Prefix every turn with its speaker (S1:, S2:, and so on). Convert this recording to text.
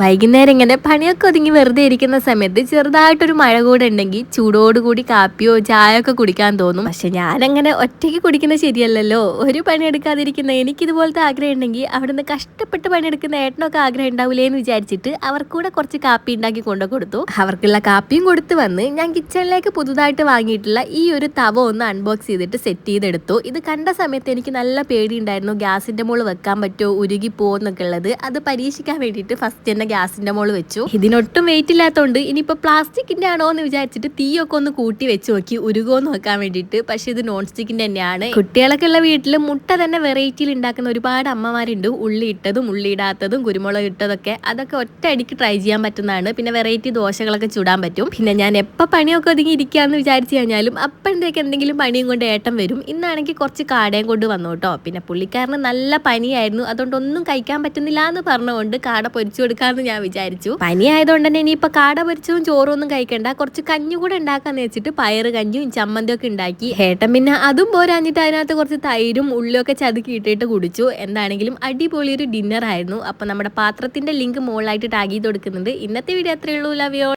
S1: വൈകുന്നേരം ഇങ്ങനെ പണിയൊക്കെ ഒതുങ്ങി വെറുതെ ഇരിക്കുന്ന സമയത്ത് ചെറുതായിട്ടൊരു മഴ കൂടെ ഉണ്ടെങ്കിൽ ചൂടോടുകൂടി കാപ്പിയോ ചായ ഒക്കെ കുടിക്കാൻ തോന്നും. പക്ഷെ ഞാനങ്ങനെ ഒറ്റയ്ക്ക് കുടിക്കുന്നത് ശരിയല്ലല്ലോ. ഒരു പണി എടുക്കാതിരിക്കുന്ന എനിക്ക് ഇതുപോലത്തെ ആഗ്രഹം ഉണ്ടെങ്കിൽ അവിടുന്ന് കഷ്ടപ്പെട്ട് പണിയെടുക്കുന്ന ഏട്ടനൊക്കെ ആഗ്രഹം ഉണ്ടാവില്ലേ എന്ന് വിചാരിച്ചിട്ട് അവർക്കൂടെ കുറച്ച് കാപ്പി ഉണ്ടാക്കി കൊണ്ടു കൊടുത്തു. അവർക്കുള്ള കാപ്പിയും കൊടുത്തു വന്ന് ഞാൻ കിച്ചണിലേക്ക് പുതുതായിട്ട് വാങ്ങിയിട്ടുള്ള ഈ ഒരു തവ ഒന്ന് അൺബോക്സ് ചെയ്തിട്ട് സെറ്റ് ചെയ്തെടുത്തു. ഇത് കണ്ട സമയത്ത് എനിക്ക് നല്ല പേടിയുണ്ടായിരുന്നു. ഗ്യാസിന്റെ മുകളിൽ വെക്കാൻ പറ്റുമോ? ഉരുകി പോകുന്നൊക്കെ ഉള്ളത്. അത് പരീക്ഷിക്കാൻ വേണ്ടിയിട്ട് ഫസ്റ്റ് തന്നെ ഗ്യാസിന്റെ മുകളിൽ വെച്ചു. ഇതിനൊട്ടും വെയിറ്റ് ഇല്ലാത്തതുകൊണ്ട് ഇനിയിപ്പോൾ പ്ലാസ്റ്റിക്കിന്റെ ആണോ എന്ന് വിചാരിച്ചിട്ട് തീയൊക്കെ ഒന്ന് കൂട്ടി വെച്ച് നോക്കി ഉരുകോ നോക്കാൻ വേണ്ടിയിട്ട്. പക്ഷെ ഇത് നോൺ സ്റ്റിക്കിന്റെ തന്നെയാണ്. കുട്ടികളൊക്കെ ഉള്ള വീട്ടിൽ മുട്ട തന്നെ വെറൈറ്റിയിൽ ഉണ്ടാക്കുന്ന ഒരുപാട് അമ്മമാരുണ്ട്. ഉള്ളി ഇട്ടതും ഉള്ളി ഇടാത്തതും കുരുമുളക് ഇട്ടതൊക്കെ അതൊക്കെ ഒറ്റ അടിക്ക് ട്രൈ ചെയ്യാൻ പറ്റുന്നതാണ്. പിന്നെ വെറൈറ്റി ദോശകളൊക്കെ ചൂടാൻ പറ്റും. പിന്നെ ഞാൻ എപ്പോൾ പണിയൊക്കെ ഒതുങ്ങി ഇരിക്കാന്ന് വിചാരിച്ചു കഴിഞ്ഞാലും അപ്പോഴത്തേക്ക് എന്തെങ്കിലും പണിയും കൊണ്ട് ഏട്ടം വരും. ഇന്നാണെങ്കിൽ കുറച്ച് കാടയും കൊണ്ട് വന്നു കേട്ടോ. പിന്നെ പുള്ളിക്കാരന് നല്ല പനിയായിരുന്നു. അതുകൊണ്ട് ഒന്നും കഴിക്കാൻ പറ്റുന്നില്ല എന്ന് പറഞ്ഞുകൊണ്ട് കാട പൊരിച്ചു കൊടുക്കാന്ന് ഞാൻ വിചാരിച്ചു. പനി ആയതുകൊണ്ട് തന്നെ ഇനിയിപ്പൊ കാട പൊരിച്ചതും ചോറും ഒന്നും കഴിക്കണ്ട. കുറച്ച് കഞ്ഞി കൂടെ ഉണ്ടാക്കാന്ന് വെച്ചിട്ട് പയറ് കഞ്ഞും ചമ്മന്തി ഒക്കെ ഉണ്ടാക്കി. ഏട്ടൻ പിന്നെ അതും പോരാഞ്ഞിട്ട് അതിനകത്ത് കുറച്ച് തൈരും ഉള്ളിയൊക്കെ ചതുക്കി ഇട്ടിട്ട് കുടിച്ചു. എന്താണെങ്കിലും അടിപൊളി ഒരു ഡിന്നർ ആയിരുന്നു. അപ്പൊ നമ്മുടെ പാത്രത്തിന്റെ ലിങ്ക് മുകളിലായിട്ട് ടാഗ് ചെയ്ത് കൊടുക്കുന്നുണ്ട്. ഇന്നത്തെ വീഡിയോ അത്രയുള്ളൂ ലവ്യോ